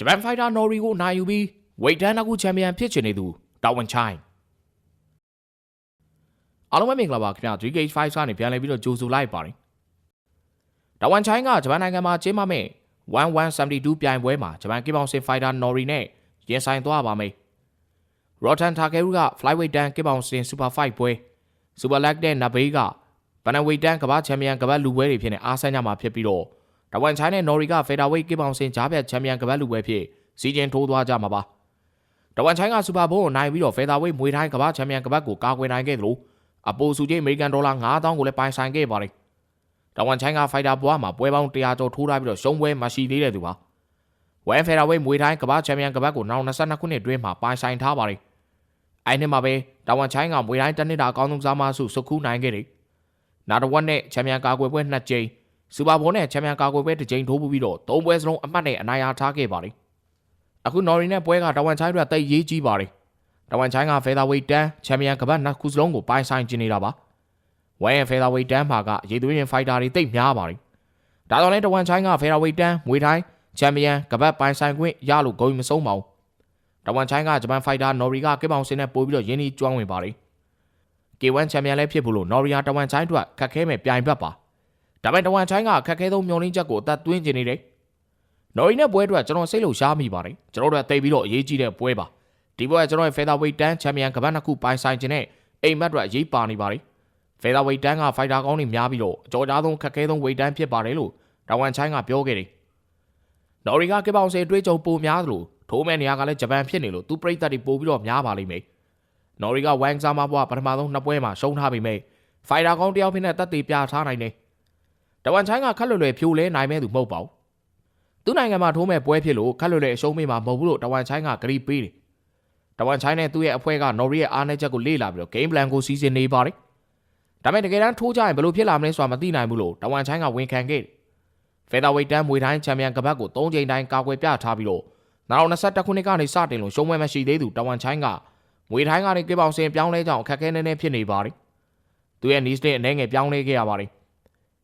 ဂျပန်ဖိုက်တာနော်ရီကိုနိုင်ယူပြီးဝိတ်တန်းနှစ်ခုချန်ပီယံဖြစ်ချင်နေသူတာဝန်ချိုင်းအားလုံးပဲမင်္ဂလာပါခင်ဗျာ 3Gate 5ကနေပြန်လည်ပြီးတော့ကြိုဆိုလိုက်ပါတယ်တာဝန်ချိုင်းကဂျပန်နိုင်ငံမှာကျင်းပမဲ့1172ပြိုင်ပွဲမှာဂျပန်ကစ်ဘောင်ဆင်ဖိုက်တာနော်ရီနဲ့ရင်ဆိုင်သွားပါမယ်ရော်တန်တာကဲရူက flyweight တန်းကစ်ဘောင်ဆင် super fight ပွဲ super leg တဲ့နဘေးကဘန်နဝိတ်တန်းကမ္ဘာချန်ပီယံကမ္ဘာလူပွဲတွေဖြစ်နေအားဆန်းကြမှာဖြစ်ပြီးတော့ တဝန်ချိုင်းနဲ့နော်ရီကဖေတာဝိတ်ကစ်ဘောင်ဆင်ဂျားပြတ်ချန်ပီယံကမ္ဘာလူပွဲဖြစ်စီဂျင်ထိုးသွားကြမှာပါတဝန်ချိုင်းကစူပါဘုံကိုနိုင်ပြီးတော့ဖေတာဝိတ်မွေထိုင်းကမ္ဘာချန်ပီယံကမ္ဘာကိုကာကွယ်နိုင်ခဲ့တယ်လို့အပိုစုကြီးအမေရိကန်ဒေါ်လာ9000ကိုလည်းပိုင်ဆိုင်ခဲ့ပါတယ်တဝန်ချိုင်းကဖိုက်တာဘွားမှာပွဲပေါင်း100ကျော်ထိုးထားပြီးတော့ရှုံးပွဲမရှိသေးတဲ့သူပါဝမ်ဖေတာဝိတ်မွေထိုင်းကမ္ဘာချန်ပီယံကမ္ဘာကိုနောက်22ခုနှစ်အတွင်းမှာပိုင်ဆိုင်ထားပါတယ်အဲ့ဒီမှာပဲတဝန်ချိုင်းကမွေထိုင်းတစ်နှစ်တာအကောင်းဆုံးစားမဆုစုခူးနိုင်ခဲ့တယ်နာတဝက်နဲ့ချန်ပီယံကာကွယ်ပွဲ2ကြိမ် စူပါဘောနဲ့ချန်ပီယံကာကွယ်ပွဲတစ်ကြိမ်ထိုးပြီးတော့သုံးပွဲစလုံးအမှတ်နဲ့အနိုင်ရထားခဲ့ပါတယ်အခုနော်ရီနဲ့ပွဲကတဝန်ချိုင်းတို့တိတ်ရေးကြီးပါတယ်တဝန်ချိုင်းကဖေသာဝိတ်တန်းချန်ပီယံကပတ်နှစ်ခုစလုံးကိုပိုင်ဆိုင်ကျင်းနေတာပါဝမ်ရဲ့ဖေသာဝိတ်တန်းမှာကရေသွေးရင်ဖိုက်တာတွေတိတ်များပါတယ်ဒါကြောင့်လည်းတဝန်ချိုင်းကဖေသာဝိတ်တန်းမွေထိုင်းချန်ပီယံကပတ်ပိုင်ဆိုင်ခွင့်ရလို့ဂုဏ်မဆုံးပါဘူးတဝန်ချိုင်းကဂျပန်ဖိုက်တာနော်ရီကကစ်ပေါင်စင်နဲ့ပို့ပြီးတော့ရင်းနှီးကျွမ်းဝင်ပါတယ် K1 ချန်ပီယံလည်းဖြစ်ဖို့လို့နော်ရီယာတဝန်ချိုင်းတို့ခက်ခဲမဲ့ပြိုင်ဘက်ပါ ဒါပေမဲ့တဝန်ချိုင်းကခက်ခဲဆုံးမျောလင်းချက်ကိုအသက်သွင်းနေနေတယ်နော်ရီနဲ့ပွဲအတွက်ကျွန်တော်စိတ်လှုပ်ရှားမိပါတယ်ကျွန်တော်တို့ကတိတ်ပြီးတော့အရေးကြီးတဲ့ပွဲပါဒီပွဲကကျွန်တော်ရဲ့ featherweight တန်းချန်ပီယံကပတ်နှစ်ခုပိုင်ဆိုင်ခြင်းနဲ့အိမ်မက်တွေအရေးပါနေပါတယ် featherweight တန်းက fighter ကောင်းတွေများပြီးတော့အကြော်ကြားဆုံးခက်ခဲဆုံး weight တန်းဖြစ်ပါတယ်လို့တဝန်ချိုင်းကပြောခဲ့တယ်နော်ရီကကပောင်စေတွေးကြုံပိုများသလိုထိုးမဲ့နေရာကလည်းဂျပန်ဖြစ်နေလို့သူပြိတ္တတွေပို့ပြီးတော့များပါလိမ့်မယ်နော်ရီကဝမ်ဆာမာဘွားပထမဆုံးနှစ်ပွဲမှာရှုံးထားပေမဲ့ fighter ကောင်းတယောက်ဖြစ်တဲ့တက်သေးပြထားနိုင်တယ် တဝန်ချိုင်းကခက်လွယ်လွယ်ဖြိုလဲနိုင်မဲ့သူမဟုတ်ပါဘူးသူနိုင်ငံမှာထိုးမဲ့ပွဲဖြစ်လို့ခက်လွယ်လွယ်အရှုံးမေးမှာမဟုတ်ဘူးလို့တဝန်ချိုင်းကဂရီးပေးတယ်တဝန်ချိုင်းနဲ့သူ့ရဲ့အဖွဲ့ကနော်ရီရဲ့အားနည်းချက်ကိုလေ့လာပြီးတော့ game plan ကိုစီစဉ်နေပါတယ်ဒါပေမဲ့တကယ်တမ်းထိုးကြရင်ဘယ်လိုဖြစ်လာမလဲဆိုတာမသိနိုင်ဘူးလို့တဝန်ချိုင်းကဝန်ခံခဲ့တယ် featherweight တန်းမွေတိုင်းချန်ပီယံကပတ်ကို၃ချိန်တိုင်းကာကွယ်ပြထားပြီးတော့နောက်21ခုနှစ်ကနေစတင်လို့ရှုံးပွဲမရှိသေးသူတဝန်ချိုင်းကငွေထိုင်းကနေကေပေါင်စင်ပြောင်းလဲကြောင်းအခက်အခဲနည်းနည်းဖြစ်နေပါတယ်။သူရဲ့ needs နဲ့အနေငယ်ပြောင်းလဲခဲ့ရပါတယ်။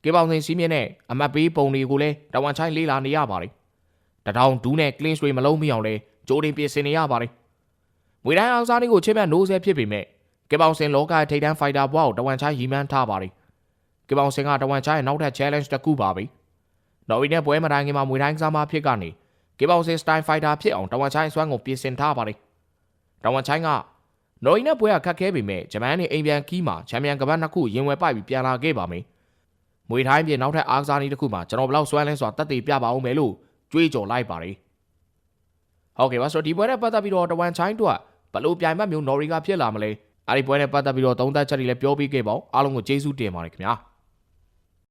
ကေပေါင်စင်စီးမြင့်နဲ့အမတ်ပေးပုံတွေကိုလည်းတဝန်ချိုင်းလေးလာနေရပါတယ်။တထောင်ဒူးနဲ့ clean တွေမလုံးမိအောင်လဲဂျိုးတင်ပြင်ဆင်နေရပါတယ်။ငွေတိုင်းအောင်စားလေးကိုချစ်မဲ့နိုးဆဲဖြစ်ပေမဲ့ကေပေါင်စင်လောကထိပ်တန်း fighter ဘွားကိုတဝန်ချိုင်းရီမန်းထားပါတယ်။ကေပေါင်စင်ကတဝန်ချိုင်းရဲ့နောက်ထပ် challenge တစ်ခုပါပဲ။နော်ဝီနဲ့ပွဲမတိုင်းခင်မှာငွေတိုင်းစားမဖြစ်ကနေကေပေါင်စင် style fighter ဖြစ်အောင်တဝန်ချိုင်းစွမ်းကိုပြင်ဆင်ထားပါတယ်။တဝန်ချိုင်းကနော်ရီနဲ့ပွဲကခက်ခဲပေမဲ့ဂျပန်နဲ့အိမ်ပြန်ကီးမှာချန်ပီယံကပတ်နှစ်ခုရင်ဝယ်ပိုက်ပြီးပြန်လာခဲ့ပါမယ်။ မွေထိုင်းပြည်နောက်ထပ်အားကစားနည်းတစ်ခုမှာကျွန်တော်ဘယ်လောက်စွမ်းလဲဆိုတာတက်တည်ပြပါအောင်မယ်လို့ကြွေးကြော်လိုက်ပါတယ်။ဟုတ်ကဲ့ပါဆိုတော့ဒီပွဲနဲ့ပတ်သက်ပြီးတော့တဝန်ချိုင်းတို့ကဘလို့ပြိုင်ဘက်မျိုးနော်ရီကဖြစ်လာမလဲ။အဲဒီပွဲနဲ့ပတ်သက်ပြီးတော့သုံးသပ်ချက်တွေလည်းပြောပြီးခဲ့ပါအောင်အားလုံးကိုကျေးဇူးတင်ပါတယ်ခင်ဗျာ။